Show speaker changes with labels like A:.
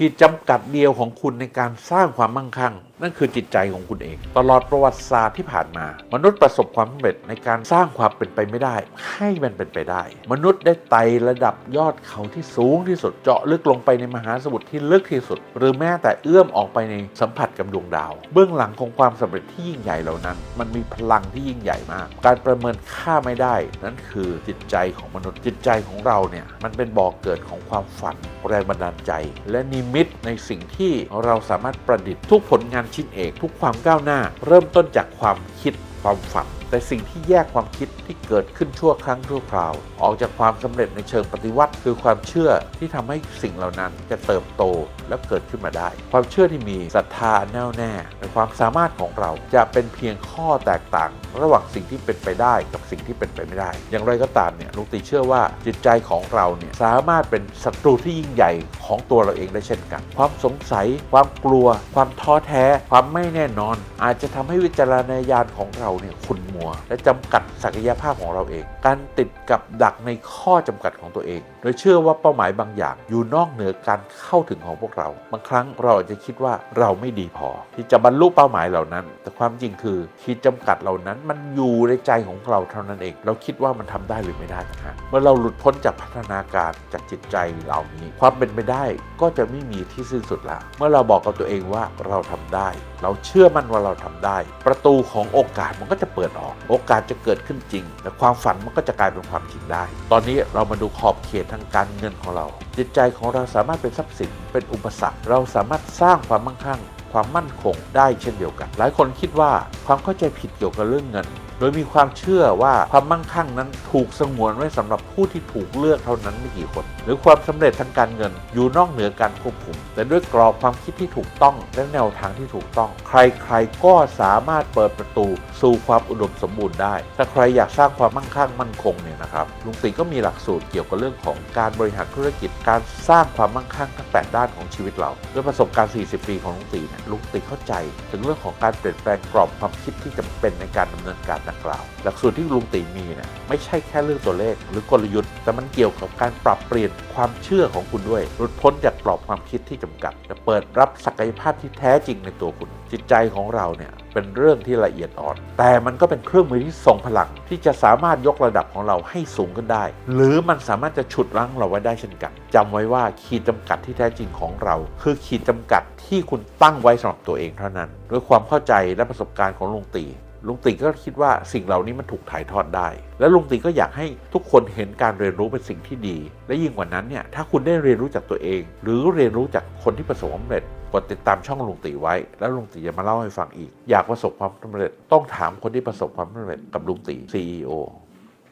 A: ขีดจำกัดเดียวของคุณในการสร้างความมั่งคั่ง นั่นคือจิตใจของคุณเอง ตลอดประวัติศาสตร์ที่ผ่านมา มนุษย์ประสบความสำเร็จในการสร้างความเป็นไปไม่ได้ ให้มันเป็นไปได้ มนุษย์ได้ไต่ระดับยอดเขาที่สูงที่สุดเจาะลึกลงไปในมหาสมุทรที่ลึกที่สุด หรือแม้แต่เอื้อมออกไปในสัมผัส กับดวงดาว เบื้องหลังของความสำเร็จที่ยิ่งใหญ่เหล่านั้น มันมีพลังที่ยิ่งใหญ่มาก การประเมินค่าไม่ได้ นั่นคือจิตใจของมนุษย์จิตใจของเราเนี่ยมันเป็นบ่อกเกิดของความฝันแรงบันดาลใจ และนิมิตในสิ่งที่เราสามารถประดิษฐ์ทุกผลงานชิ้นเอก ทุกความก้าวหน้า เริ่มต้นจากความคิดความฝันแต่สิ่งที่แยกความคิดที่เกิดขึ้นชั่วครั้งชั่วคราว ออกจากความสำเร็จในเชิงปฏิวัติ คือความเชื่อที่ทำให้สิ่งเหล่านั้นจะเติบโตและเกิดขึ้นมาได้ ความเชื่อที่มีศรัทธาแน่วแน่ในความสามารถของเราจะเป็นเพียงข้อแตกต่าง ระหว่างสิ่งที่เป็นไปได้กับสิ่งที่เป็นไปไม่ได้ อย่างไรก็ตามเนี่ยลุงตีเชื่อว่าจิตใจของเราเนี่ยสามารถเป็นศัตรูที่ยิ่งใหญ่ของตัวเราเองได้เช่นกัน ความสงสัย ความกลัว ความท้อแท้ ความไม่แน่นอน อาจจะทำให้วิจารณญาณของเราเนี่ยขุ่นมัว และจำกัดศักยภาพของเราเอง การติดกับดักในข้อจำกัดของตัวเอง โดยเชื่อว่าเป้าหมายบางอย่างอยู่นอกเหนือการเข้าถึงของพวกเรา บางครั้งเราอาจจะคิดว่าเราไม่ดีพอ ที่จะบรรลุเป้าหมายเหล่านั้น แต่ความจริงคือขีดจำกัดเหล่านั้นมันอยู่ในใจของเราเท่านั้นเอง เราคิดว่ามันทำได้หรือไม่ได้นะฮะเมื่อเราหลุดพ้นจากพัฒนาการจากจิตใจเหล่านี้ ความเป็นไปได้ก็จะไม่มีที่สิ้นสุดล้วเมื่อเราบอกกับตัวเองว่าเราทำได้ เราเชื่อมั่นว่าเราทำได้ ประตูของโอกาสมันก็จะเปิดออกโอกาสจะเกิดขึ้นจริง แต่ความฝันมันก็จะกลายเป็นความจริงได้ ตอนนี้เรามาดูขอบเขตทางการเงินของเรา จิตใจของเราสามารถเป็นทรัพย์สินเป็นอุปสรรค เราสามารถสร้างความมั่งคั่ง ความมั่นคงได้เช่นเดียวกัน หลายคนคิดว่าความเข้าใจผิดเกี่ยวกับเรื่องเงิน โดยมีความเชื่อว่าความมั่งคั่งนั้นถูกสงวนไว้สำหรับผู้ที่ถูกเลือกเท่านั้นไม่กี่คน หรือความสำเร็จทางการเงินอยู่นอกเหนือการควบคุม แต่ด้วยกรอบความคิดที่ถูกต้องและแนวทางที่ถูกต้อง ใครๆก็สามารถเปิดประตูสู่ความอุดมสมบูรณ์ได้ ถ้าใครอยากสร้างความมั่งคั่งมั่นคงเนี่ยนะครับลุงตีก็มีหลักสูตรเกี่ยวกับเรื่องของการบริหารธุรกิจการสร้างความมั่งคั่งทั้งแปดด้านของชีวิตเราด้วยประสบการณ์ 40 ปีของลุงตีเนี่ยลุงตีเข้าใจ ถึงเรื่องของการเปลี่ยนแปลงกรอบความคิดที่จำเป็นในการดำเนินการดังกล่าว หลักสูตรที่ลุงตีมีเนี่ยไม่ใช่แค่เรื่องตัวเลขหรือกลยุทธ์ แต่มันเกี่ยวกับการปรับเปลี่ยนความเชื่อของคุณด้วย หลุดพ้นจากกรอบความคิดที่จำกัดและเปิดรับศักยภาพที่แท้จริงในตัวคุณ จิตใจของเราเนี่ยเป็นเรื่องที่ละเอียดอ่อน แต่มันก็เป็นเครื่องมือที่ทรงพลังที่จะสามารถยกระดับของเราให้สูงขึ้นได้ หรือมันสามารถจะฉุดรั้งเราไว้ได้เช่นกันจำไว้ว่าขีดจำกัดที่แท้จริงของเรา คือขีดจำกัดที่คุณตั้งไว้สำหรับตัวเองเท่านั้น ด้วยความเข้าใจและประสบการณ์ของลุงตี ลุงตีก็คิดว่าสิ่งเหล่านี้มันถูกถ่ายทอดได้ และลุงตีก็อยากให้ทุกคนเห็นการเรียนรู้เป็นสิ่งที่ดี และยิ่งกว่านั้นเนี่ยถ้าคุณได้เรียนรู้จากตัวเอง หรือเรียนรู้จากคนที่ประสบความสำเร็จกดติดตามช่องลุงตีไว้ แล้วลุงตีจะมาเล่าให้ฟังอีก อยากประสบความสำเร็จต้องถามคนที่ประสบความสำเร็จกับลุงตี CEO